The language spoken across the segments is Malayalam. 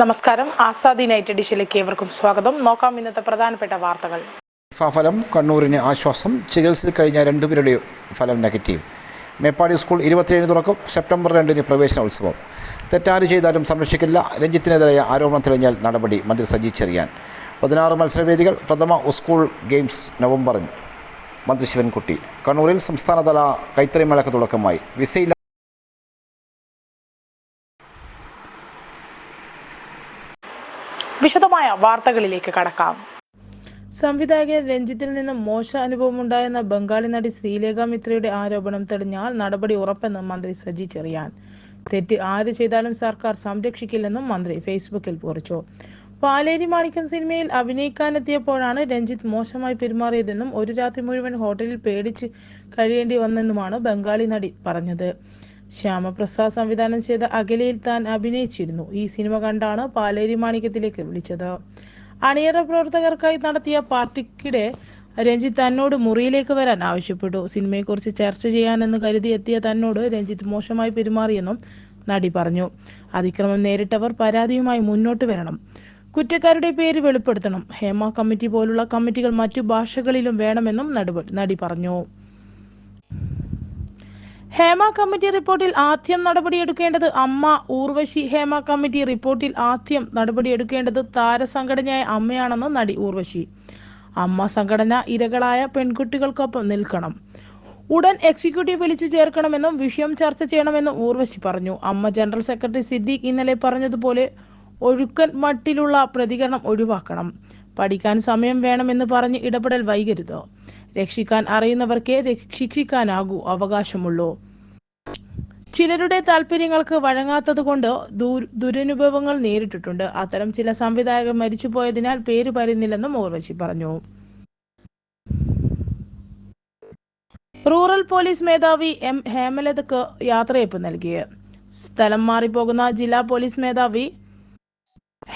നമസ്കാരം. ആസാദി നൈറ്റ് എഡിഷനിലേക്ക് ഏവർക്കും സ്വാഗതം. നോക്കാം ഇന്നത്തെ പ്രധാനപ്പെട്ട വാർത്തകൾ. ഫലം കണ്ണൂരിന് ആശ്വാസം. ചികിത്സയിൽ കഴിഞ്ഞ രണ്ടുപേരുടെ ഫലം നെഗറ്റീവ്. മേപ്പാടി സ്കൂൾ ഇരുപത്തിയേഴിന് തുറക്കും. സെപ്റ്റംബർ രണ്ടിന് പ്രവേശനോത്സവം. തെറ്റാറ് ചെയ്താലും സംരക്ഷിക്കില്ല. രഞ്ജിത്തിനെതിരായ ആരോപണം തെളിഞ്ഞാൽ നടപടി മന്ത്രി സജി ചെറിയാൻ. പതിനാറ് മത്സരവേദികൾ പ്രഥമ സ്കൂൾ ഗെയിംസ് നവംബറിൽ. മന്ത്രി ശിവൻകുട്ടി. കണ്ണൂരിൽ സംസ്ഥാനതല കൈത്തറി മേളക്ക് തുടക്കമായി. വിസയില്ല വിശദമായ വാർത്തകളിലേക്ക് കടക്കാം. സംവിധായകൻ രഞ്ജിത്തിൽ നിന്ന് മോശ അനുഭവമുണ്ടായെന്ന ബംഗാളി നടി ശ്രീലേഖ മിത്രയുടെ ആരോപണം തെളിഞ്ഞാൽ നടപടി ഉറപ്പെന്ന് മന്ത്രി സജി ചെറിയാൻ. തെറ്റ് ആര് ചെയ്താലും സർക്കാർ സംരക്ഷിക്കില്ലെന്നും മന്ത്രി ഫേസ്ബുക്കിൽ കുറിച്ചു. പാലേരി മാണിക്കം സിനിമയിൽ അഭിനയിക്കാനെത്തിയപ്പോഴാണ് രഞ്ജിത്ത് മോശമായി പെരുമാറിയതെന്നും ഒരു രാത്രി മുഴുവൻ ഹോട്ടലിൽ പേടിച്ച് കഴിയേണ്ടി വന്നെന്നുമാണ് ബംഗാളി നടി പറഞ്ഞത്. ശ്യാമപ്രസാദ് സംവിധാനം ചെയ്ത അകലയിൽ താൻ അഭിനയിച്ചിരുന്നു. ഈ സിനിമ കണ്ടാണ് പാലേരി മാണിക്യത്തിലേക്ക് വിളിച്ചത്. അണിയറ പ്രവർത്തകർക്കായി നടത്തിയ പാർട്ടിക്കിടെ രഞ്ജിത്ത് തന്നോട് മുറിയിലേക്ക് വരാൻ ആവശ്യപ്പെട്ടു. സിനിമയെക്കുറിച്ച് ചർച്ച ചെയ്യാനെന്ന് കരുതി എത്തിയ തന്നോട് രഞ്ജിത്ത് മോശമായി പെരുമാറിയെന്നും നടി പറഞ്ഞു. അതിക്രമം നേരിട്ടവർ പരാതിയുമായി മുന്നോട്ട് വരണം. കുറ്റക്കാരുടെ പേര് വെളിപ്പെടുത്തണം. ഹേമ കമ്മിറ്റി പോലുള്ള കമ്മിറ്റികൾ മറ്റു ഭാഷകളിലും വേണമെന്നും നടി പറഞ്ഞു. ഹേമ കമ്മിറ്റി റിപ്പോർട്ടിൽ ആദ്യം നടപടിയെടുക്കേണ്ടത് അമ്മ. ഊർവശി ഹേമ കമ്മിറ്റി റിപ്പോർട്ടിൽ ആദ്യം നടപടിയെടുക്കേണ്ടത് താരസംഘടനയായ അമ്മയാണെന്ന് നടി ഊർവശി. അമ്മ സംഘടന ഇരകളായ പെൺകുട്ടികൾക്കൊപ്പം നിൽക്കണം. ഉടൻ എക്സിക്യൂട്ടീവ് വിളിച്ചു ചേർക്കണമെന്നും വിഷയം ചർച്ച ചെയ്യണമെന്നും ഊർവശി പറഞ്ഞു. അമ്മ ജനറൽ സെക്രട്ടറി സിദ്ദീഖ് ഇന്നലെ പറഞ്ഞതുപോലെ ഒഴുക്കൻ മട്ടിലുള്ള പ്രതികരണം ഒഴിവാക്കണം. പഠിക്കാൻ സമയം വേണമെന്ന് പറഞ്ഞ് ഇടപെടൽ വൈകരുത്. രക്ഷിക്കാൻ അറിയുന്നവർക്കേ രക്ഷിക്കാനാകൂ അവകാശമുള്ളൂ. ചിലരുടെ താല്പര്യങ്ങൾക്ക് വഴങ്ങാത്തത് കൊണ്ട് ദുരനുഭവങ്ങൾ നേരിട്ടിട്ടുണ്ട്. അത്തരം ചില സംവിധായകർ മരിച്ചുപോയതിനാൽ പേര് പറയുന്നില്ലെന്നും ഓർവശി പറഞ്ഞു. റൂറൽ പോലീസ് മേധാവി എം. ഹേമലതക്ക് യാത്രയപ്പ് നൽകി. സ്ഥലം മാറിപ്പോകുന്ന ജില്ലാ പോലീസ് മേധാവി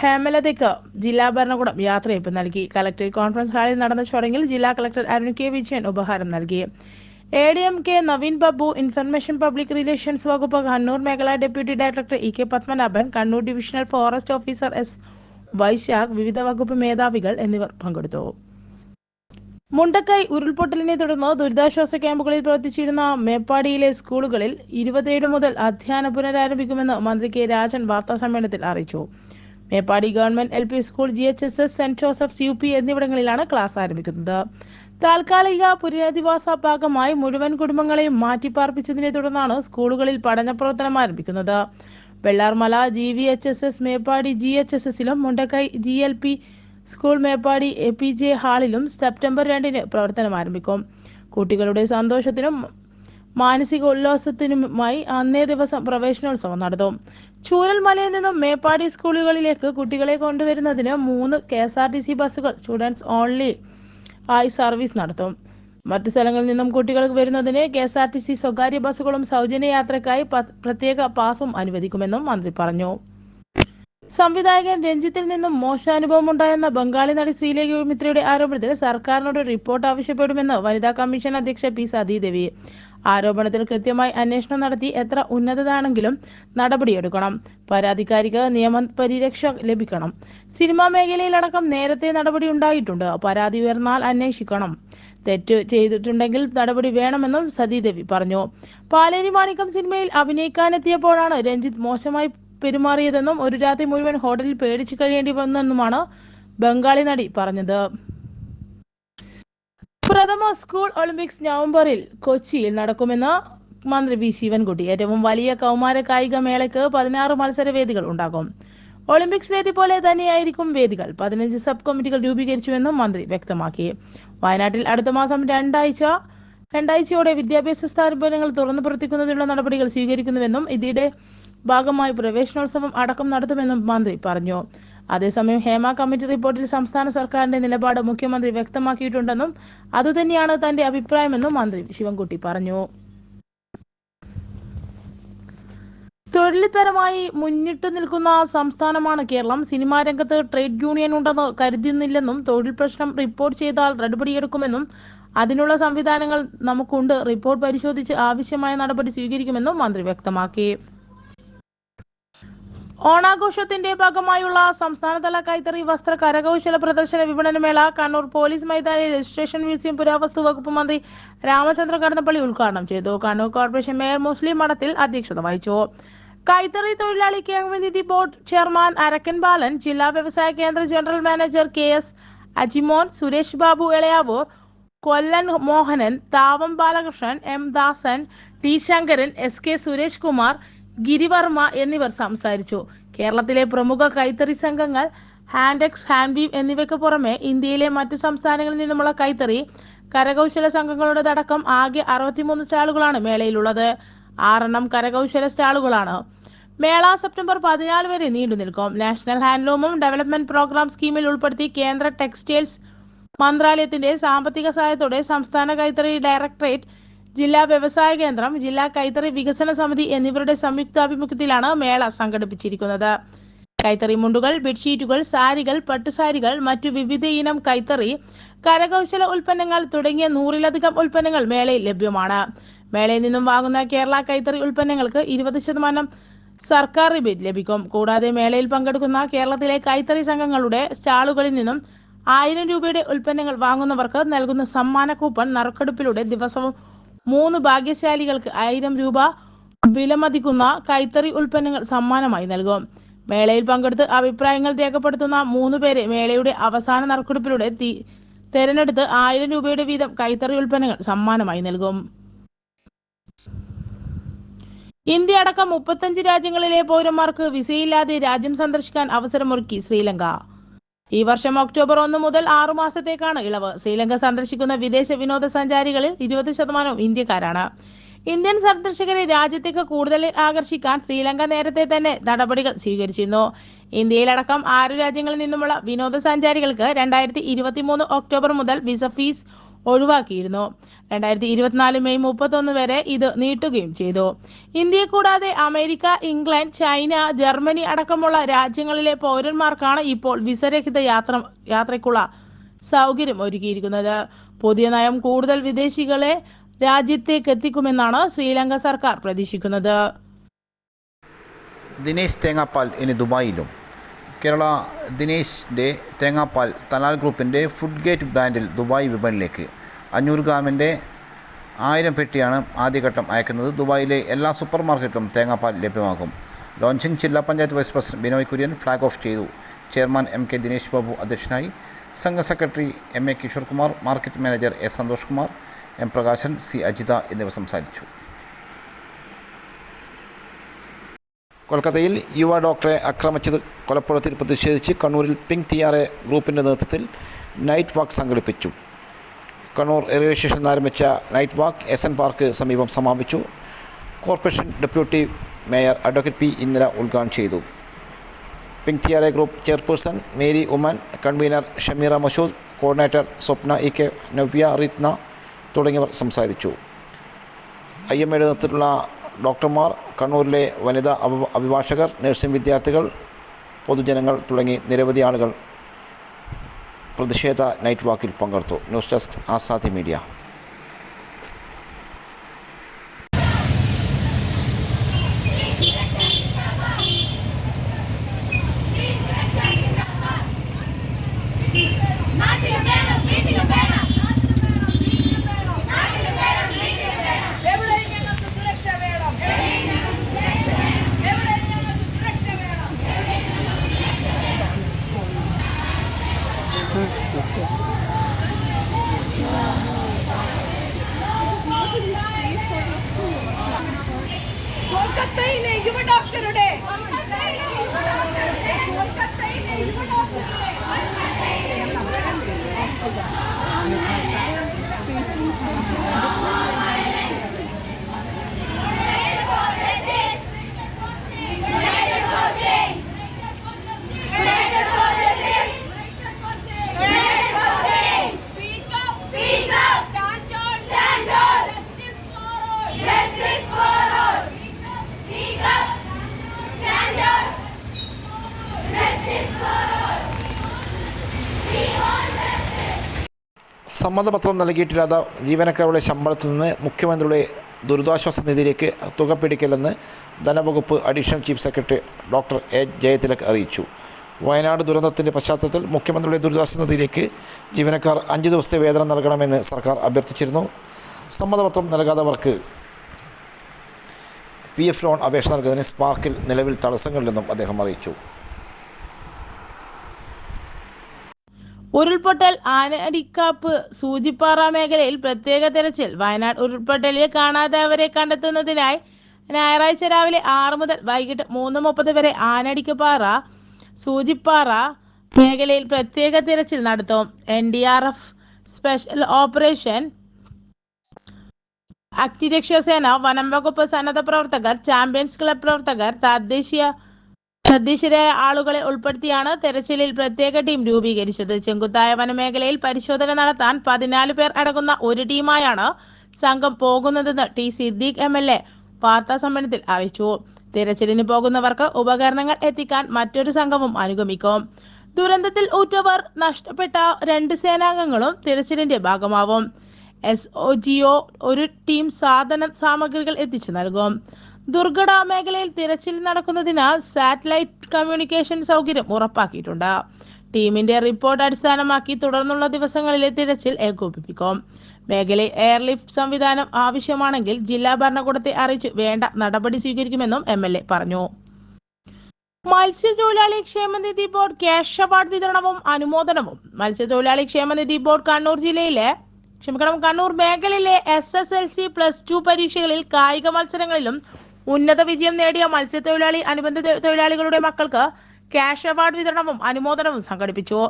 ഹേമലതയ്ക്ക് ജില്ലാ ഭരണകൂടം യാത്രയപ്പ് നൽകി. കലക്ടറേറ്റ് കോൺഫറൻസ് ഹാളിൽ നടന്ന ചടങ്ങിൽ ജില്ലാ കളക്ടർ അരുൺ കെ വിജയൻ ഉപഹാരം നൽകി. A D M K Naveen Babu information public relations വകുപ്പ് കണ്ണൂർ മേഖലാ deputy director E K Padmanabhan Kannur divisional forest officer S Vaishakh വിവിധ വകുപ്പ് മേധാവികൾ എന്നിവർ പങ്കെടുത്തു. മുണ്ടക്കൈ ഉരുൾപൊട്ടലിനെ തുടർന്ന് ദുരിതാശ്വാസ ക്യാമ്പുകളിൽ പ്രവർത്തിച്ചിരുന്ന മേപ്പാടിയിലെ സ്കൂളുകളിൽ ഇരുപത്തിയേഴ് മുതൽ അധ്യയനം പുനരാരംഭിക്കുമെന്ന് മന്ത്രി കെ രാജൻ വാർത്താസമ്മേളനത്തിൽ അറിയിച്ചു. Meppadi government L P school G H S S Saint Joseph's U P എന്നിവിടങ്ങളിലാണ് ക്ലാസ് ആരംഭിക്കുന്നത്. താൽക്കാലിക പുനരധിവാസ ഭാഗമായി മുഴുവൻ കുടുംബങ്ങളെയും മാറ്റിപ്പാർപ്പിച്ചതിനെ തുടർന്നാണ് സ്കൂളുകളിൽ പഠന പ്രവർത്തനം ആരംഭിക്കുന്നത്. Vellarmala G V H S S Meppadi G H S എസിലും Mundakkai G L P school Meppadi A P J ഹാളിലും September രണ്ടിന് പ്രവർത്തനം ആരംഭിക്കും. കുട്ടികളുടെ സന്തോഷത്തിനും മാനസിക ഉല്ലാസത്തിനുമായി അന്നേ ദിവസം പ്രവേശനോത്സവം നടത്തും. ചൂരൽമലയിൽ നിന്നും മേപ്പാടി സ്കൂളുകളിലേക്ക് കുട്ടികളെ കൊണ്ടുവരുന്നതിന് മൂന്ന് K S R T C ബസ്സുകൾ സ്റ്റുഡൻസ് ഓൺലി ആയി സർവീസ് നടത്തും. മറ്റു സ്ഥലങ്ങളിൽ നിന്നും കുട്ടികൾ വരുന്നതിന് K S R T C സ്വകാര്യ ബസ്സുകളും സൗജന്യ യാത്രക്കായി പ്രത്യേക പാസും അനുവദിക്കുമെന്നും മന്ത്രി പറഞ്ഞു. സംവിധായകൻ രഞ്ജിത്തിൽ നിന്നും മോശാനുഭവം ഉണ്ടായെന്ന ബംഗാളി നടി ശ്രീലേഖ മിത്രയുടെ ആരോപണത്തിൽ സർക്കാരിനോട് റിപ്പോർട്ട് ആവശ്യപ്പെടുമെന്ന് വനിതാ കമ്മീഷൻ അധ്യക്ഷ പി സതീദേവി. ആരോപണത്തിൽ കൃത്യമായി അന്വേഷണം നടത്തി എത്ര ഉന്നതതാണെങ്കിലും നടപടിയെടുക്കണം. പരാതിക്കാരിക്ക് നിയമ പരിരക്ഷ ലഭിക്കണം. സിനിമാ മേഖലയിലടക്കം നേരത്തെ നടപടി ഉണ്ടായിട്ടുണ്ട്. പരാതി ഉയർന്നാൽ അന്വേഷിക്കണം. തെറ്റ് ചെയ്തിട്ടുണ്ടെങ്കിൽ നടപടി വേണമെന്നും സതീദേവി പറഞ്ഞു. പാലേരി മാണിക്കം സിനിമയിൽ അഭിനയിക്കാനെത്തിയപ്പോഴാണ് രഞ്ജിത്ത് മോശമായി പെരുമാറിയതെന്നും ഒരു രാത്രി മുഴുവൻ ഹോട്ടലിൽ പേടിച്ചു കഴിയേണ്ടി വന്നെന്നുമാണ് ബംഗാളി നടി പറഞ്ഞത്. പ്രഥമ സ്കൂൾ ഒളിമ്പിക്സ് നവംബറിൽ കൊച്ചിയിൽ നടക്കുമെന്ന് മന്ത്രി വി ശിവൻകുട്ടി. ഏറ്റവും വലിയ കൗമാര കായിക മേളയ്ക്ക് പതിനാറ് മത്സരവേദികൾ ഉണ്ടാകും. ഒളിമ്പിക്സ് വേദി പോലെ തന്നെയായിരിക്കും വേദികൾ. പതിനഞ്ച് സബ് കമ്മിറ്റികൾ രൂപീകരിച്ചുവെന്നും മന്ത്രി വ്യക്തമാക്കി. വയനാട്ടിൽ അടുത്ത മാസം രണ്ടാഴ്ച രണ്ടാഴ്ചയോടെ വിദ്യാഭ്യാസ സ്ഥാപനങ്ങൾ തുറന്നു പ്രവർത്തിക്കുന്നതിനുള്ള നടപടികൾ സ്വീകരിക്കുന്നുവെന്നും ഇതിന്റെ ഭാഗമായി പ്രവേശനോത്സവം അടക്കം നടത്തുമെന്നും മന്ത്രി പറഞ്ഞു. അതേസമയം ഹേമ കമ്മിറ്റി റിപ്പോർട്ടിൽ സംസ്ഥാന സർക്കാരിന്റെ നിലപാട് മുഖ്യമന്ത്രി വ്യക്തമാക്കിയിട്ടുണ്ടെന്നും അതുതന്നെയാണ് തന്റെ അഭിപ്രായമെന്നും മന്ത്രി ശിവൻകുട്ടി പറഞ്ഞു. തൊഴിൽപരമായി മുന്നിട്ട് നിൽക്കുന്ന സംസ്ഥാനമാണ് കേരളം. സിനിമാ രംഗത്ത് ട്രേഡ് യൂണിയൻ ഉണ്ടെന്ന് കരുതുന്നില്ലെന്നും തൊഴിൽ പ്രശ്നം റിപ്പോർട്ട് ചെയ്താൽ നടപടിയെടുക്കുമെന്നും അതിനുള്ള സംവിധാനങ്ങൾ നമുക്കുണ്ട്. റിപ്പോർട്ട് പരിശോധിച്ച് ആവശ്യമായ നടപടി സ്വീകരിക്കുമെന്നും മന്ത്രി വ്യക്തമാക്കി. ഓണാഘോഷത്തിന്റെ ഭാഗമായുള്ള സംസ്ഥാനതല കൈത്തറി വസ്ത്ര കരകൗശല പ്രദർശന വിപണനമേള കണ്ണൂർ പോലീസ് മൈതാനി രജിസ്ട്രേഷൻ മ്യൂസിയം പുരാവസ്തു വകുപ്പ് മന്ത്രി രാമചന്ദ്ര കടന്നപ്പള്ളി ഉദ്ഘാടനം ചെയ്തു. കണ്ണൂർ കോർപ്പറേഷൻ മേയർ മുസ്ലിം മഠത്തിൽ അധ്യക്ഷത വഹിച്ചു. കൈത്തറി തൊഴിലാളി കേന്ദ്രനിധി ബോർഡ് ചെയർമാൻ അരക്കൻ ബാലൻ ജില്ലാ വ്യവസായ കേന്ദ്ര general manager K S Ajimon Suresh Babu Elayavoor Kollan Mohanan Thavam Balakrishnan M Dasan T Sankaran S K Suresh Kumar Girivarma എന്നിവർ സംസാരിച്ചു. കേരളത്തിലെ പ്രമുഖ കൈത്തറി സംഘങ്ങൾ ഹാൻഡെക്സ് ഹാൻഡ്വീവ് എന്നിവയ്ക്ക് പുറമെ ഇന്ത്യയിലെ മറ്റ് സംസ്ഥാനങ്ങളിൽ നിന്നുമുള്ള കൈത്തറി കരകൗശല സംഘങ്ങളുടേതടക്കം ആകെ അറുപത്തിമൂന്ന് സ്റ്റാളുകളാണ് മേളയിലുള്ളത്. ആറെണ്ണം കരകൗശല സ്റ്റാളുകളാണ്. മേള സെപ്റ്റംബർ പതിനാല് വരെ നീണ്ടു നിൽക്കും. നാഷണൽ ഹാൻഡ്ലൂമും ഡെവലപ്മെന്റ് പ്രോഗ്രാം സ്കീമിൽ ഉൾപ്പെടുത്തി കേന്ദ്ര ടെക്സ്റ്റൈൽസ് മന്ത്രാലയത്തിന്റെ സാമ്പത്തിക സഹായത്തോടെ സംസ്ഥാന കൈത്തറി ഡയറക്ടറേറ്റ് ജില്ലാ വ്യവസായ കേന്ദ്രം ജില്ലാ കൈത്തറി വികസന സമിതി എന്നിവരുടെ സംയുക്താഭിമുഖ്യത്തിലാണ് മേള സംഘടിപ്പിച്ചിരിക്കുന്നത്. കൈത്തറി മുണ്ടുകൾ ബെഡ്ഷീറ്റുകൾ സാരികൾ പട്ടുസാരികൾ മറ്റു വിവിധ ഇനം കൈത്തറി കരകൗശല ഉൽപ്പന്നങ്ങൾ തുടങ്ങിയ നൂറിലധികം ഉൽപ്പന്നങ്ങൾ മേളയിൽ ലഭ്യമാണ്. മേളയിൽ നിന്നും വാങ്ങുന്ന കേരള കൈത്തറി ഉൽപ്പന്നങ്ങൾക്ക് ഇരുപത് ശതമാനം സർക്കാർ റിബേറ്റ് ലഭിക്കും. കൂടാതെ മേളയിൽ പങ്കെടുക്കുന്ന കേരളത്തിലെ കൈത്തറി സംഘങ്ങളുടെ സ്റ്റാളുകളിൽ നിന്നും ആയിരം രൂപയുടെ ഉൽപ്പന്നങ്ങൾ വാങ്ങുന്നവർക്ക് നൽകുന്ന സമ്മാന കൂപ്പൺ നറുക്കെടുപ്പിലൂടെ ദിവസവും മൂന്ന് ഭാഗ്യശാലികൾക്ക് ആയിരം രൂപ വിലമതിക്കുന്ന കൈത്തറി ഉൽപ്പന്നങ്ങൾ സമ്മാനമായി നൽകും. മേളയിൽ പങ്കെടുത്ത് അഭിപ്രായങ്ങൾ രേഖപ്പെടുത്തുന്ന മൂന്ന് പേരെ മേളയുടെ അവസാന നറുക്കെടുപ്പിലൂടെ തിരഞ്ഞെടുത്ത് ആയിരം രൂപയുടെ വീതം കൈത്തറി ഉൽപ്പന്നങ്ങൾ സമ്മാനമായി നൽകും. ഇന്ത്യ അടക്കം മുപ്പത്തഞ്ച് രാജ്യങ്ങളിലെ പൗരന്മാർക്ക് വിസയില്ലാതെ രാജ്യം സന്ദർശിക്കാൻ അവസരമൊരുക്കി ശ്രീലങ്ക. ഈ വർഷം ഒക്ടോബർ ഒന്ന് മുതൽ ആറു മാസത്തേക്കാണ് ഇളവ്. ശ്രീലങ്ക സന്ദർശിക്കുന്ന വിദേശ വിനോദസഞ്ചാരികളിൽ ഇരുപത് ശതമാനവും ഇന്ത്യക്കാരാണ്. ഇന്ത്യൻ സന്ദർശകരെ രാജ്യത്തേക്ക് കൂടുതൽ ആകർഷിക്കാൻ ശ്രീലങ്ക നേരത്തെ തന്നെ നടപടികൾ സ്വീകരിച്ചിരുന്നു. ഇന്ത്യയിലടക്കം ആറ് രാജ്യങ്ങളിൽ നിന്നുമുള്ള വിനോദസഞ്ചാരികൾക്ക് രണ്ടായിരത്തി ഇരുപത്തി മൂന്ന് ഒക്ടോബർ മുതൽ വിസ ഫീസ് ഒഴിവാക്കിയിരുന്നു. രണ്ടായിരത്തി ഇരുപത്തിനാല് മെയ് മുപ്പത്തൊന്ന് വരെ ഇത് നീട്ടുകയും ചെയ്തു. ഇന്ത്യയെ കൂടാതെ അമേരിക്ക ഇംഗ്ലണ്ട് ചൈന ജർമ്മനി അടക്കമുള്ള രാജ്യങ്ങളിലെ പൗരന്മാർക്കാണ് ഇപ്പോൾ വിസരഹിത യാത്ര യാത്രയ്ക്കുള്ള സൗകര്യം ഒരുക്കിയിരിക്കുന്നത്. പുതിയ നയം കൂടുതൽ വിദേശികളെ രാജ്യത്തേക്ക് എത്തിക്കുമെന്നാണ് ശ്രീലങ്ക സർക്കാർ പ്രതീക്ഷിക്കുന്നത്. ദിനേശ് തേങ്ങാപ്പാൽ ഇനി ദുബായിലും. കേരള ദിനേശിന്റെ തേങ്ങാപ്പാൽ തലാൽ ഗ്രൂപ്പിന്റെ ഫുഡ് ഗേറ്റ് ബ്രാൻഡിൽ ദുബായ് വിപണിയിലേക്ക്. അഞ്ഞൂറ് ഗ്രാമിന്റെ ആയിരം പെട്ടിയാണ് ആദ്യഘട്ടം അയക്കുന്നത്. ദുബായിലെ എല്ലാ സൂപ്പർ മാർക്കറ്റിലും തേങ്ങാപ്പാൽ ലഭ്യമാകും. ലോഞ്ചിങ് ജില്ലാ panchayat vice president Binoy Kurian flag off ചെയ്തു. Chairman M K Dinesh Babu അധ്യക്ഷനായി. സംഘ secretary M A Kishore Kumar market manager A Santhosh Kumar M Prakashan C Ajitha എന്നിവർ സംസാരിച്ചു. കൊൽക്കത്തയിൽ യുവ ഡോക്ടറെ ആക്രമിച്ചത്. കൊലപ്പെടുത്തിൽ പ്രതിഷേധിച്ച് കണ്ണൂരിൽ പിങ്ക് തിയാറെ ഗ്രൂപ്പിന്റെ നേതൃത്വത്തിൽ നൈറ്റ് വാക്ക് സംഘടിപ്പിച്ചു. കണ്ണൂർ റെയിൽവേ സ്റ്റേഷനിൽ ആരംഭിച്ച night walk S N park സമീപം സമാപിച്ചു. Corporation deputy mayor advocate P Indira ഉദ്ഘാടനം ചെയ്തു. Pink theatre group chairperson Mary Oommen convener Shameera Mashood coordinator Swapna E K Navya Ritna തുടങ്ങിയവർ സംസാരിച്ചു. ഐ എം എയുടെ നേതൃത്വത്തിലുള്ള ഡോക്ടർമാർ കണ്ണൂരിലെ വനിതാ അഭി അഭിഭാഷകർ നഴ്സിംഗ് വിദ്യാർത്ഥികൾ പൊതുജനങ്ങൾ തുടങ്ങി നിരവധി ആളുകൾ പ്രതിഷേധ നൈറ്റ് വാക്കിൽ പങ്കെടുത്തു. News desk Azadi media. った。സമ്മതപത്രം നൽകിയിട്ടില്ലാത്ത ജീവനക്കാരുടെ ശമ്പളത്തിൽ നിന്ന് മുഖ്യമന്ത്രിയുടെ ദുരിതാശ്വാസ നിധിയിലേക്ക് തുക പിടിക്കില്ലെന്ന് ധനവകുപ്പ് additional chief secretary doctor A Jayathilak അറിയിച്ചു. വയനാട് ദുരന്തത്തിന്റെ പശ്ചാത്തലത്തിൽ മുഖ്യമന്ത്രിയുടെ ദുരിതാശ്വാസ നിധിയിലേക്ക് ജീവനക്കാർ അഞ്ച് ദിവസത്തെ വേതനം നൽകണമെന്ന് സർക്കാർ അഭ്യർത്ഥിച്ചിരുന്നു. സമ്മതപത്രം നൽകാത്തവർക്ക് പി എഫ് ലോൺ അപേക്ഷ നൽകുന്നതിന് സ്പാർക്കിൽ നിലവിൽ തടസ്സങ്ങളില്ലെന്നും അദ്ദേഹം അറിയിച്ചു. ഉരുൾപൊട്ടൽ ആനടിക്കാപ്പ് സൂചിപ്പാറ മേഖലയിൽ പ്രത്യേക തെരച്ചിൽ. വയനാട് ഉരുൾപൊട്ടലിൽ കാണാതായവരെ കണ്ടെത്തുന്നതിനായി ഞായറാഴ്ച രാവിലെ ആറ് മുതൽ വൈകിട്ട് മൂന്ന് മുപ്പത് വരെ ആനടിക്കപ്പാറ സൂചിപ്പാറ മേഖലയിൽ പ്രത്യേക തിരച്ചിൽ നടത്തും. N D R F special operation അഗ്നിരക്ഷാസേന വനം വകുപ്പ് സന്നദ്ധ പ്രവർത്തകർ ചാമ്പ്യൻസ് ക്ലബ് പ്രവർത്തകർ തദ്ദേശീയ തദ്ദേശീയരായ ആളുകളെ ഉൾപ്പെടുത്തിയാണ് തെരച്ചിലിൽ പ്രത്യേക ടീം രൂപീകരിച്ചത്. ചെങ്കുത്തായ വനമേഖലയിൽ പരിശോധന നടത്താൻ പതിനാല് പേർ അടങ്ങുന്ന ഒരു ടീമായാണ് സംഘം പോകുന്നതെന്ന് T Siddique M L A വാർത്താ സമ്മേളനത്തിൽ അറിയിച്ചു. തിരച്ചിലിന് പോകുന്നവർക്ക് ഉപകരണങ്ങൾ എത്തിക്കാൻ മറ്റൊരു സംഘവും അനുഗമിക്കും. ദുരന്തത്തിൽ ഊറ്റവർ നഷ്ടപ്പെട്ട രണ്ട് സേനാംഗങ്ങളും തിരച്ചിലിന്റെ ഭാഗമാവും. എസ് ഒ ജിഒ ഒരു ടീം സാധന സാമഗ്രികൾ എത്തിച്ചു നൽകും. ദുർഘട മേഖലയിൽ തിരച്ചിൽ നടക്കുന്നതിനാൽ സാറ്റലൈറ്റ് കമ്മ്യൂണിക്കേഷൻ സൗകര്യം ഉറപ്പാക്കിയിട്ടുണ്ട്. ടീമിന്റെ റിപ്പോർട്ട് അടിസ്ഥാനമാക്കി തുടർന്നുള്ള ദിവസങ്ങളിലെ തിരച്ചിൽ ഏകോപിപ്പിക്കും. മേഖലയിൽ എയർലിഫ്റ്റ് സംവിധാനം ആവശ്യമാണെങ്കിൽ ജില്ലാ ഭരണകൂടത്തെ അറിയിച്ച് വേണ്ട നടപടി സ്വീകരിക്കുമെന്നും എം എൽ എ പറഞ്ഞു. മത്സ്യത്തൊഴിലാളി ക്ഷേമനിധി ബോർഡ് ക്യാഷ് അവാർഡ് വിതരണവും അനുമോദനവും. മത്സ്യത്തൊഴിലാളി ക്ഷേമനിധി ബോർഡ് കണ്ണൂർ ജില്ലയിലെ ക്ഷമിക്കണം കണ്ണൂർ മേഖലയിലെ S S L C plus two പരീക്ഷകളിൽ കായിക മത്സരങ്ങളിലും ഉന്നത വിജയം നേടിയ മത്സ്യത്തൊഴിലാളി അനുബന്ധ തൊഴിലാളികളുടെ മക്കൾക്ക് ക്യാഷ് അവാർഡ് വിതരണവും അനുമോദനവും സംഘടിപ്പിച്ചു.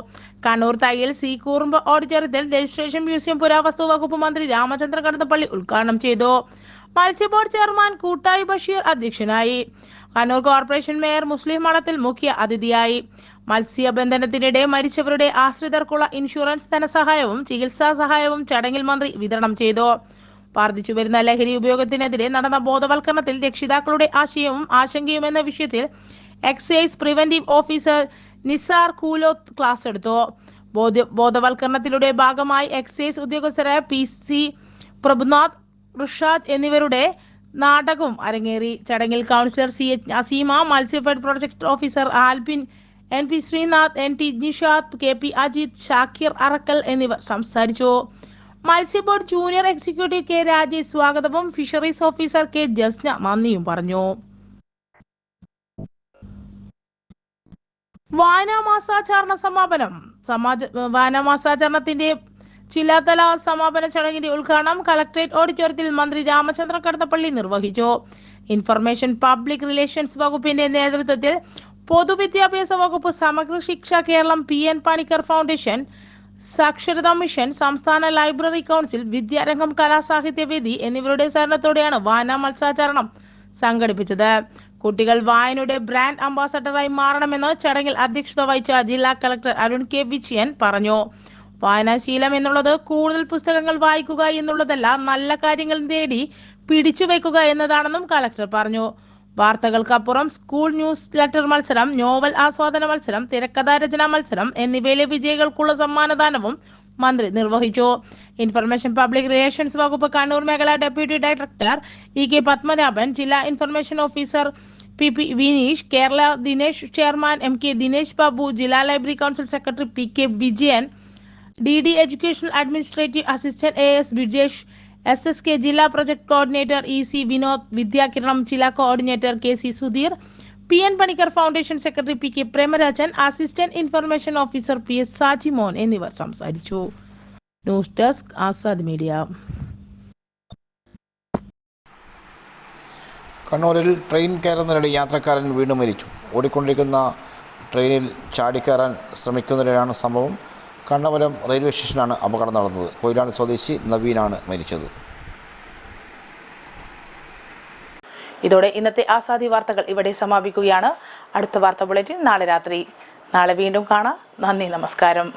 കണ്ണൂർ തയ്യിൽ സി കൂറുമ്പ് ഓഡിറ്റോറിയത്തിൽ രജിസ്ട്രേഷൻ മ്യൂസിയം പുരാവസ്തു വകുപ്പ് മന്ത്രി രാമചന്ദ്ര കടന്നപ്പള്ളി ഉദ്ഘാടനം ചെയ്തു. മത്സ്യ ബോർഡ് ചെയർമാൻ കൂട്ടായി ബഷീർ അധ്യക്ഷനായി. കണ്ണൂർ കോർപ്പറേഷൻ മേയർ മുസ്ലിം മഠത്തിൽ മുഖ്യ അതിഥിയായി. മത്സ്യബന്ധനത്തിനിടെ മരിച്ചവരുടെ ആശ്രിതർക്കുള്ള ഇൻഷുറൻസ് ധനസഹായവും ചികിത്സാ സഹായവും ചടങ്ങിൽ മന്ത്രി വിതരണം ചെയ്തു. വർദ്ധിച്ചു വരുന്ന ലഹരി ഉപയോഗത്തിനെതിരെ നടന്ന ബോധവൽക്കരണത്തിൽ രക്ഷിതാക്കളുടെ ആശയവും ആശങ്കയും എന്ന വിഷയത്തിൽ excise preventive officer Nisar Kooloth class എടുത്തു. ബോധ ബോധവൽക്കരണത്തിലൂടെ ഭാഗമായി എക്സൈസ് ഉദ്യോഗസ്ഥരായ പി സി പ്രഭുനാഥ് ഋഷാദ് എന്നിവരുടെ നാടകവും അരങ്ങേറി. ചടങ്ങിൽ councillor C H Azeema Matsyafed project officer Albin N P Sreenath N T Nishad K P Ajith Shakir Arakkal എന്നിവർ സംസാരിച്ചു. മത്സ്യബോർഡ് ജൂനിയർ എക്സിക്യൂട്ടീവ് കെ രാജേഷ് സ്വാഗതവും ഫിഷറീസ് ഓഫീസർ കെ ജസ്ന നന്ദിയും പറഞ്ഞു. വായനാ മാസാചരണ സമാപനം. സമാജ വായനാമാസാചരണത്തിന്റെ ജില്ലാതല സമാപന ചടങ്ങിന്റെ ഉദ്ഘാടനം കളക്ടറേറ്റ് ഓഡിറ്റോറിയത്തിൽ മന്ത്രി രാമചന്ദ്ര കടന്നപ്പള്ളി നിർവഹിച്ചു. ഇൻഫർമേഷൻ പബ്ലിക് റിലേഷൻസ് വകുപ്പിന്റെ നേതൃത്വത്തിൽ പൊതുവിദ്യാഭ്യാസ വകുപ്പ് Samagra Shiksha Keralam P N Panicker foundation Saksharatha mission സംസ്ഥാന ലൈബ്രറി കൗൺസിൽ വിദ്യാരംഗം കലാസാഹിത്യവേദി എന്നിവരുടെ സഹകരണത്തോടെയാണ് വായനാ മത്സാചരണം സംഘടിപ്പിച്ചത്. കുട്ടികൾ വായനയുടെ ബ്രാൻഡ് അംബാസഡറായി മാറണമെന്ന് ചടങ്ങിൽ അധ്യക്ഷത വഹിച്ച ജില്ലാ കളക്ടർ അരുൺ കെ വിജയൻ പറഞ്ഞു. വായനാശീലം എന്നുള്ളത് കൂടുതൽ പുസ്തകങ്ങൾ വായിക്കുക എന്നുള്ളതല്ല നല്ല കാര്യങ്ങൾ തേടി പിടിച്ചു വെക്കുക എന്നതാണെന്നും കളക്ടർ പറഞ്ഞു. വാർത്തകൾക്കപ്പുറം സ്കൂൾ ന്യൂസ് ലെറ്റർ മത്സരം നോവൽ ആസ്വാദന മത്സരം തിരക്കഥാ രചനാ മത്സരം എന്നിവയിലെ വിജയികൾക്കുള്ള സമ്മാനദാനവും മന്ത്രി നിർവഹിച്ചു. ഇൻഫർമേഷൻ പബ്ലിക് റിലേഷൻസ് വകുപ്പ് കണ്ണൂർ മേഖല deputy director E K Padmanabhan ജില്ലാ information officer P P Vineesh Kerala Dinesh chairman M K Dinesh Babu ജില്ലാ library council secretary P K Vijayan D D educational administrative assistant A S Bijesh S S K ജില്ലാ project coordinator E C Vinod Vidyakiranam ജില്ലാ coordinator K C Sudheer P N Panicker foundation secretary P K Premarajan assistant information officer P S Sajimon എന്നിവർ സംസാരിച്ചു. News desk Azad media. കണ്ണൂരിൽ ട്രെയിൻ കയറുന്നതിനിടെ യാത്രക്കാരൻ വീണ്ടും മരിച്ചു. ഓടിക്കൊണ്ടിരിക്കുന്ന ട്രെയിനിൽ ചാടിക്കയറാൻ ശ്രമിക്കുന്നതിനാണ് സംഭവം. കണ്ണപുരം റെയിൽവേ സ്റ്റേഷനാണ് അപകടം നടന്നത്. കൊയിലാണ്ടി സ്വദേശി നവീനാണ് മരിച്ചത്. ഇതോടെ ഇന്നത്തെ ആസാദി വാർത്തകൾ ഇവിടെ സമാപിക്കുകയാണ്. അടുത്ത വാർത്ത ബുള്ളറ്റിൻ നാളെ രാത്രി. നാളെ വീണ്ടും കാണാം. നന്ദി നമസ്കാരം.